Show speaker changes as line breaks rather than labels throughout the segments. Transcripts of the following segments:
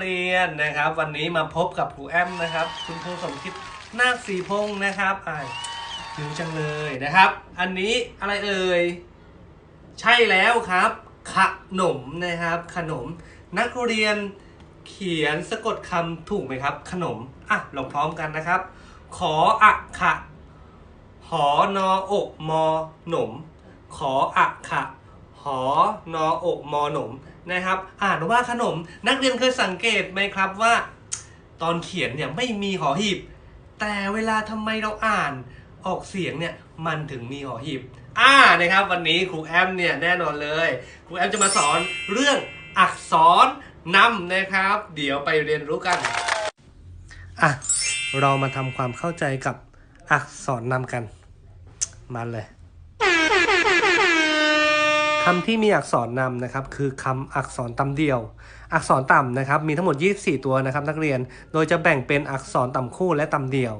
เรียนนะครับ วันนี้มาพบกับครูแอมนะครับ คุณครูสมคิดนาคสีพงศ์นะครับอ่าหิวจังเลยนะครับ อันนี้อะไรเอ่ยใช่แล้วครับ ขนมนะครับ ขนม นักเรียนเขียนสะกดคำถูกไหมครับ ขนมอะลองพร้อมกันนะครับ ขออะขะหอนออกมอหนม ขออะขะหอนออกมอหนม นะครับ อ่านว่าขนมนักเรียนเคยสังเกตไหมครับว่า ตอนเขียนเนี่ยไม่มีหอหีบ แต่เวลาทำไมเราอ่านออกเสียงเนี่ยมันถึงมีหอหีบอ่านะครับวันนี้ครูแอมเนี่ยแน่นอนเลยครูแอมจะมาสอนเรื่องอักษรนำนะครับ เดี๋ยวไปเรียนรู้กันอะเรามาทำความเข้าใจกับอักษรนำกัน มาเลย คำที่มีอักษรนำนะครับคือคำอักษรต่ำเดียว อักษรต่ำนะครับมีทั้งหมด 24 ตัวนะครับนักเรียน โดยจะแบ่งเป็นอักษรต่ำคู่และต่ำเดียว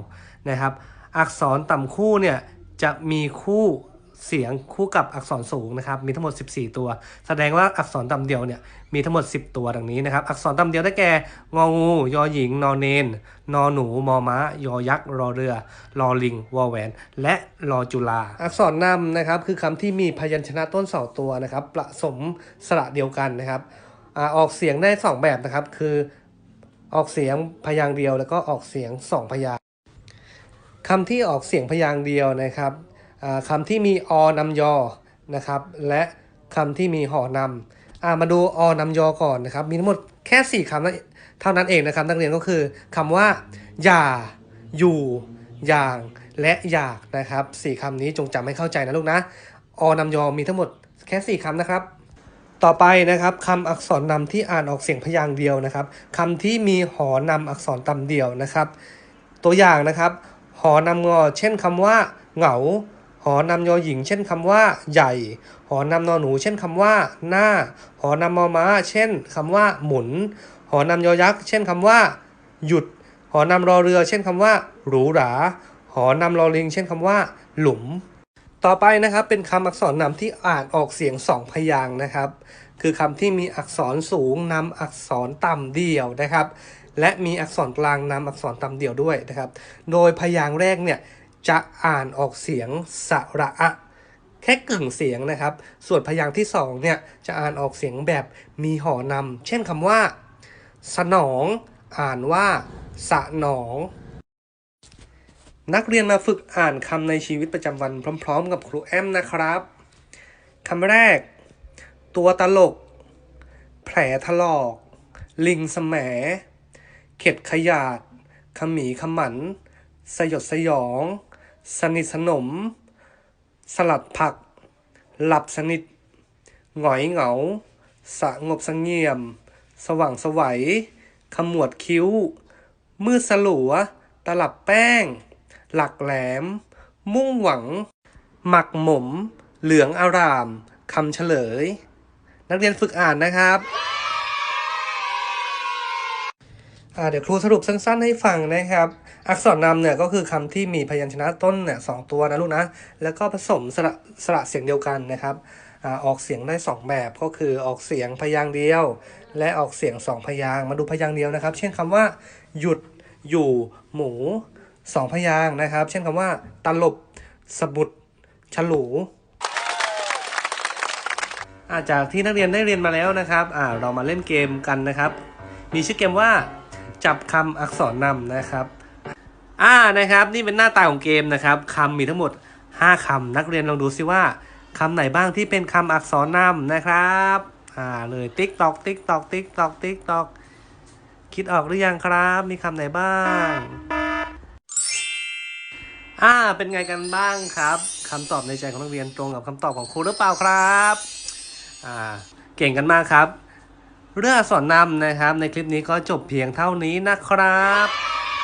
นะครับ อักษรต่ำคู่เนี่ยจะมีคู่ เสียงคู่กับอักษรสูงนะครับ มีทั้งหมด 14 ตัว แสดงว่าอักษรต่ำเดียวเนี่ยมีทั้งหมด 10 ตัวดังนี้นะครับ อักษรต่ำเดียวได้แก่งองูยอหญิง นอเนน นอหนู มอม้า ยอยักษ์ รอเรือ รอลิง วอแหวน และรอจุฬาอักษรนำนะครับ คือคำที่มีพยัญชนะต้นสองตัวนะครับผสมสระเดียวกันนะครับอออกเสียงได้สองแบบนะครับ คือออกเสียงพยางค์เดียว แล้วก็ออกเสียงสองพยางค์คำที่ออกเสียงพยางค์เดียวนะครับ คำที่มีอนำยอนะครับ และคำที่มีหอนำอมาดูอนำยอก่อนนะครับ มีทั้งหมดแค่ 4คำเท่านั้นเองนะครับ นักเรียนก็คือคำว่า อย่า อยู่ อย่างและอยากนะครับสี่คำนี้จงจำให้เข้าใจนะลูกนะอนำยอมีทั้งหมดแค่สี่คำนะครับ ต่อไปนะครับคำอักษรนำที่อ่านออกเสียงพยางค์เดียวนะครับคำที่มีหอนำอักษรต่ำเดียวนะครับ ตัวอย่างนะครับ หอนำงอ เช่นคำว่า เหงา หอนำยอหญิงเช่นคำว่า ใหญ่ หอนำนอหนู เช่นคำว่า หน้า หอนำมอม้า เช่นคำว่า หมุน หอนำยอยักษ์ เช่นคำว่า หยุด หอนำรอเรือ เช่นคำว่า หรูหรา หอนำรอลิง เช่นคำว่า หลุม ต่อไปนะครับเป็นคำอักษรนำที่อ่านออกเสียงสองพยางค์นะครับ คือคำที่มีอักษรสูงนำอักษรต่ำเดี่ยวนะครับ และมีอักษรกลางนำอักษรต่ำเดี่ยวด้วยนะครับ โดยพยางค์แรกเนี่ย จะอ่านออกเสียงสระอะแค่กึ่งเสียงนะครับ ส่วนพยางค์ที่สองเนี่ยจะอ่านออกเสียงแบบมีหอนำ เช่นคำว่า สนอง อ่านว่าสะหนอง นักเรียนมาฝึกอ่านคำในชีวิตประจำวันพร้อม ๆ กับครูแอมนะครับคำแรก ตัวตลก แผลถลอก ลิงสแหมเข็ดขยาดขมีขมัน สยดสยอง สนิทสนม สลัดผัก หลับสนิท หงอยเหงา สงบสงเงียม สว่างสวัย ขมวดคิ้ว มืดสลัว ตลับแป้ง หลักแหลม มุ่งหวัง หมักหมม เหลืองอารามคำเฉลย นักเรียนฝึกอ่านนะครับ เดี๋ยวครูสรุปสั้น ๆ ให้ฟังนะครับ อักษรนำเนี่ยก็คือคำที่มีพยัญชนะต้นเนี่ยสองตัวนะลูกนะ แล้วก็ผสมสระสระเสียงเดียวกันนะครับอออกเสียงได้สองแบบก็คือออกเสียงพยางค์เดียว และออกเสียงสองพยางค์มาดูพยางค์เดียวนะครับ เช่นคำว่า หยุดอยู่ หมูสองพยางค์นะครับ เช่นคำว่าตลบ สบุดฉลูอาจากที่นักเรียนได้เรียนมาแล้วนะครับเรามาเล่นเกมกันนะครับ มีชื่อเกมว่า จับคำอักษรนำนะครับอ่านะครับนี่เป็นหน้าตาของเกมนะครับคำมีทั้งหมด 5คำนักเรียนลองดูซิว่าคำไหนบ้างที่เป็นคำอักษรนำนะครับอ่าเลยติ๊กตอกติ๊กตอกติ๊กตอกติ๊กตอกคิดออกหรือยังครับ มีคำไหนบ้างอ่าเป็นไงกันบ้างครับคำตอบในใจของนักเรียนตรงกับคำตอบของครูหรือเปล่าครับอ่าเก่งกันมากครับ เรื่องอักษรนำนะครับ ในคลิปนี้ก็จบเพียงเท่านี้นะครับ